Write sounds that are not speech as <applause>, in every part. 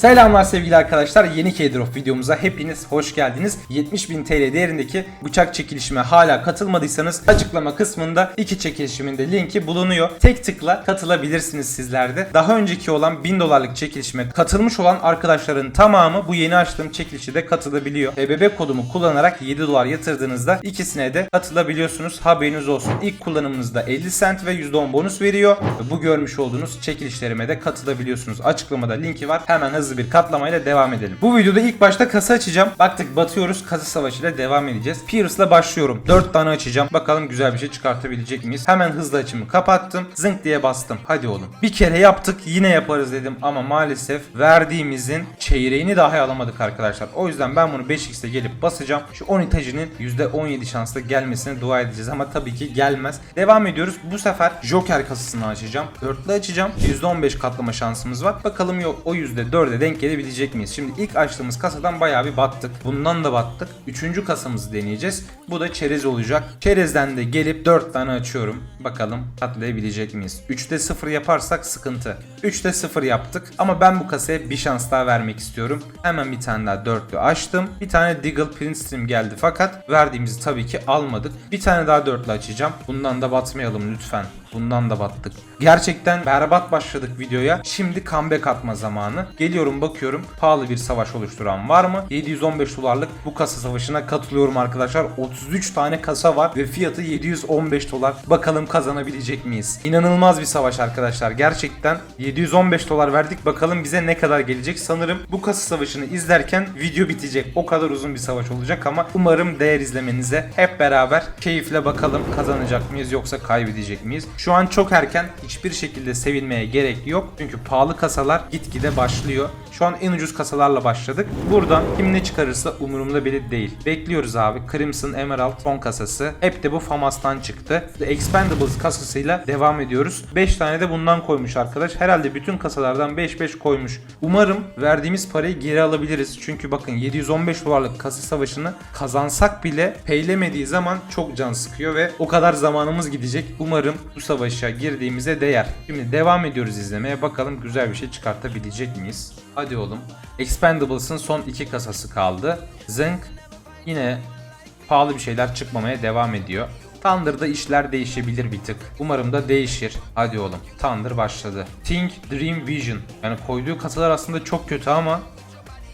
Selamlar sevgili arkadaşlar. Yeni K-Drop videomuza hepiniz hoş geldiniz. 70.000 TL değerindeki bıçak çekilişime hala katılmadıysanız açıklama kısmında iki çekilişimin de linki bulunuyor. Tek tıkla katılabilirsiniz sizler de. Daha önceki olan 1000 dolarlık çekilişime katılmış olan arkadaşların tamamı bu yeni açtığım çekilişe de katılabiliyor. EBB kodumu kullanarak 7 dolar yatırdığınızda ikisine de katılabiliyorsunuz. Haberiniz olsun. İlk kullanımınızda 50 cent ve %10 bonus veriyor. Ve bu görmüş olduğunuz çekilişlerime de katılabiliyorsunuz. Açıklamada linki var. Hemen hızlı bir katlamayla devam edelim. Bu videoda ilk başta kasa açacağım. Baktık batıyoruz. Kasa savaşıyla devam edeceğiz. Pierce'la başlıyorum. 4 tane açacağım. Bakalım güzel bir şey çıkartabilecek miyiz? Hemen hızlı açımı kapattım. Zınk diye bastım. Hadi oğlum. Bir kere yaptık. Yine yaparız dedim ama maalesef verdiğimizin çeyreğini dahi alamadık arkadaşlar. O yüzden ben bunu 5x'e gelip basacağım. Şu 10 itajının %17 şansla gelmesine dua edeceğiz ama tabii ki gelmez. Devam ediyoruz. Bu sefer Joker kasasını açacağım. Dörtlü açacağım. %15 katlama şansımız var. Bakalım yok o %4'e denk gelebilecek miyiz? Şimdi ilk açtığımız kasadan bayağı bir battık. Bundan da battık. Üçüncü kasamızı deneyeceğiz. Bu da çerez olacak. Çerezden de gelip 4 tane açıyorum. Bakalım katlayabilecek miyiz? 3'te 0 yaparsak sıkıntı. 3'te 0 yaptık ama ben bu kasaya bir şans daha vermek istiyorum. Hemen bir tane daha dörtlü açtım. Bir tane Deagle Prince Stream geldi fakat verdiğimizi tabii ki almadık. Bir tane daha dörtlü açacağım. Bundan da batmayalım lütfen. Bundan da battık. Gerçekten berbat başladık videoya. Şimdi comeback atma zamanı. Geliyorum bakıyorum. Pahalı bir savaş oluşturan var mı? 715 dolarlık bu kasa savaşına katılıyorum arkadaşlar. 33 tane kasa var ve fiyatı 715 dolar. Bakalım kazanabilecek miyiz? İnanılmaz bir savaş arkadaşlar. Gerçekten 715 dolar verdik. Bakalım bize ne kadar gelecek? Sanırım bu kasa savaşını izlerken video bitecek. O kadar uzun bir savaş olacak ama umarım değer izlemenize hep beraber keyifle bakalım kazanacak mıyız yoksa kaybedecek miyiz? Şu an çok erken hiçbir şekilde sevinmeye gerek yok. Çünkü pahalı kasalar gitgide başlıyor. Şu an en ucuz kasalarla başladık. Buradan kim ne çıkarırsa umurumda bile değil. Bekliyoruz abi. Crimson Emerald son kasası. Hep de bu Famas'tan çıktı. The Expendables kasasıyla devam ediyoruz. 5 tane de bundan koymuş arkadaş. Herhalde bütün kasalardan 5-5 koymuş. Umarım verdiğimiz parayı geri alabiliriz. Çünkü bakın 715 dolarlık kasa savaşını kazansak bile peylemediği zaman çok can sıkıyor ve o kadar zamanımız gidecek. Umarım bu savaşa girdiğimize değer. Şimdi devam ediyoruz izlemeye. Bakalım güzel bir şey çıkartabilecek miyiz? Hadi oğlum. Expendables'ın son iki kasası kaldı. Zınk yine pahalı bir şeyler çıkmamaya devam ediyor. Thunder'da işler değişebilir bir tık. Umarım da değişir. Hadi oğlum. Thunder başladı. Think Dream Vision. Yani koyduğu kasalar aslında çok kötü ama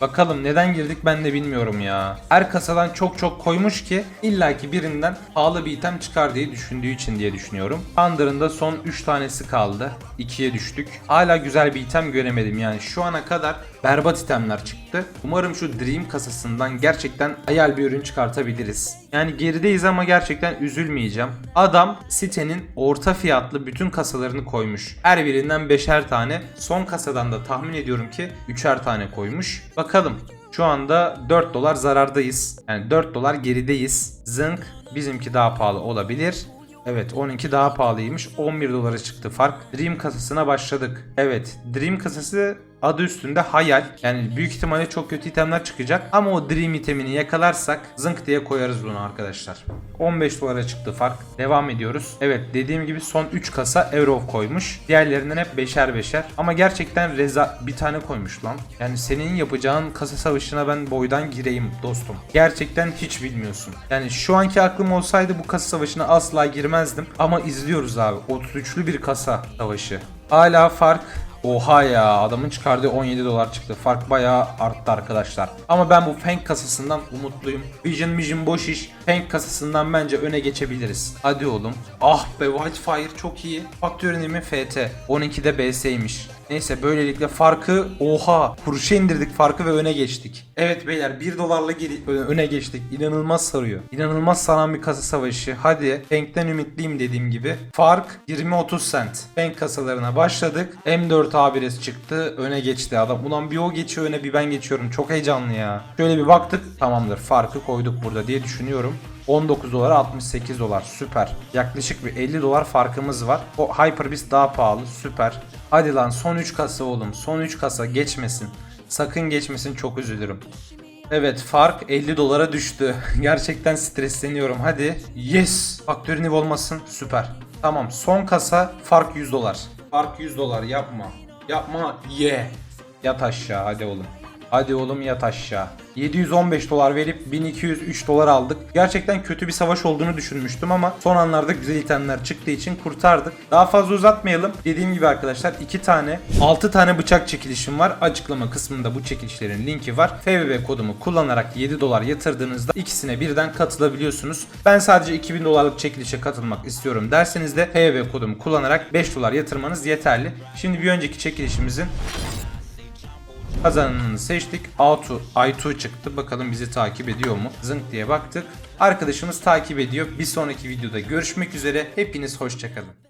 Bakalım neden girdik ben de bilmiyorum ya. Her kasadan çok çok koymuş ki illaki birinden pahalı bir item çıkar diye düşündüğü için diye düşünüyorum. Thunder'ın da son 3 tanesi kaldı. 2'ye düştük. Hala güzel bir item göremedim yani şu ana kadar berbat itemler çıktı. Umarım şu Dream kasasından gerçekten hayal bir ürün çıkartabiliriz. Yani gerideyiz ama gerçekten üzülmeyeceğim. Adam sitenin orta fiyatlı bütün kasalarını koymuş. Her birinden beşer tane. Son kasadan da tahmin ediyorum ki üçer tane koymuş. Bakalım. Şu anda 4 dolar zarardayız. Yani 4 dolar gerideyiz. Zınk bizimki daha pahalı olabilir. Evet 12 daha pahalıymış. 11 dolara çıktı fark. Dream kasasına başladık. Evet Dream kasası adı üstünde hayal. Yani büyük ihtimalle çok kötü itemler çıkacak. Ama o Dream itemini yakalarsak zınk diye koyarız bunu arkadaşlar. 15 dolara çıktı fark. Devam ediyoruz. Evet dediğim gibi son 3 kasa Euro koymuş. Diğerlerinden hep beşer beşer. Ama gerçekten Reza bir tane koymuş lan. Yani senin yapacağın kasa savaşına ben boydan gireyim dostum. Gerçekten hiç bilmiyorsun. Yani şu anki aklım olsaydı bu kasa savaşına asla girmezdim. Ama izliyoruz abi. 33'lü bir kasa savaşı. Hala fark Oha ya adamın çıkardığı 17 dolar çıktı. Fark bayağı arttı arkadaşlar. Ama ben bu Fang kasasından umutluyum. Vision Vision boş iş. Fang kasasından bence öne geçebiliriz. Hadi oğlum. Ah be Whitefire çok iyi. Faktör önemi FT. 12'de BS'ymiş. Neyse böylelikle farkı oha kuruşa indirdik farkı ve öne geçtik. Evet beyler 1 dolarla geri, öne geçtik. İnanılmaz sarıyor. İnanılmaz saran bir kasa savaşı. Hadi Bank'ten ümitliyim dediğim gibi. Fark 20-30 cent. Bank kasalarına başladık. M4 A1S çıktı. Öne geçti adam. Ulan bir o geçiyor öne bir ben geçiyorum. Çok heyecanlı ya. Şöyle bir baktık. Tamamdır farkı koyduk burada diye düşünüyorum. 19 dolara 68 dolar süper. Yaklaşık bir 50 dolar farkımız var. O Hyperbeast daha pahalı süper. Hadi lan son 3 kasa oğlum. Son 3 kasa geçmesin. Sakın geçmesin çok üzülürüm. Evet fark 50 dolara düştü. <laughs> Gerçekten stresleniyorum. Hadi. Yes. Faktörün ev olmasın. Süper. Tamam son kasa fark 100 dolar. Fark 100 dolar yapma. Yapma. Ye. Yat aşağı hadi oğlum. Hadi oğlum yat aşağı. 715 dolar verip 1203 dolar aldık. Gerçekten kötü bir savaş olduğunu düşünmüştüm ama son anlarda güzel itemler çıktığı için kurtardık. Daha fazla uzatmayalım. Dediğim gibi arkadaşlar 2 tane 6 tane bıçak çekilişim var. Açıklama kısmında bu çekilişlerin linki var. FBB kodumu kullanarak 7 dolar yatırdığınızda ikisine birden katılabiliyorsunuz. Ben sadece 2000 dolarlık çekilişe katılmak istiyorum derseniz de FBB kodumu kullanarak 5 dolar yatırmanız yeterli. Şimdi bir önceki çekilişimizin Kazananını seçtik. Auto i2 çıktı. Bakalım bizi takip ediyor mu? Zınk diye baktık. Arkadaşımız takip ediyor. Bir sonraki videoda görüşmek üzere. Hepiniz hoşçakalın.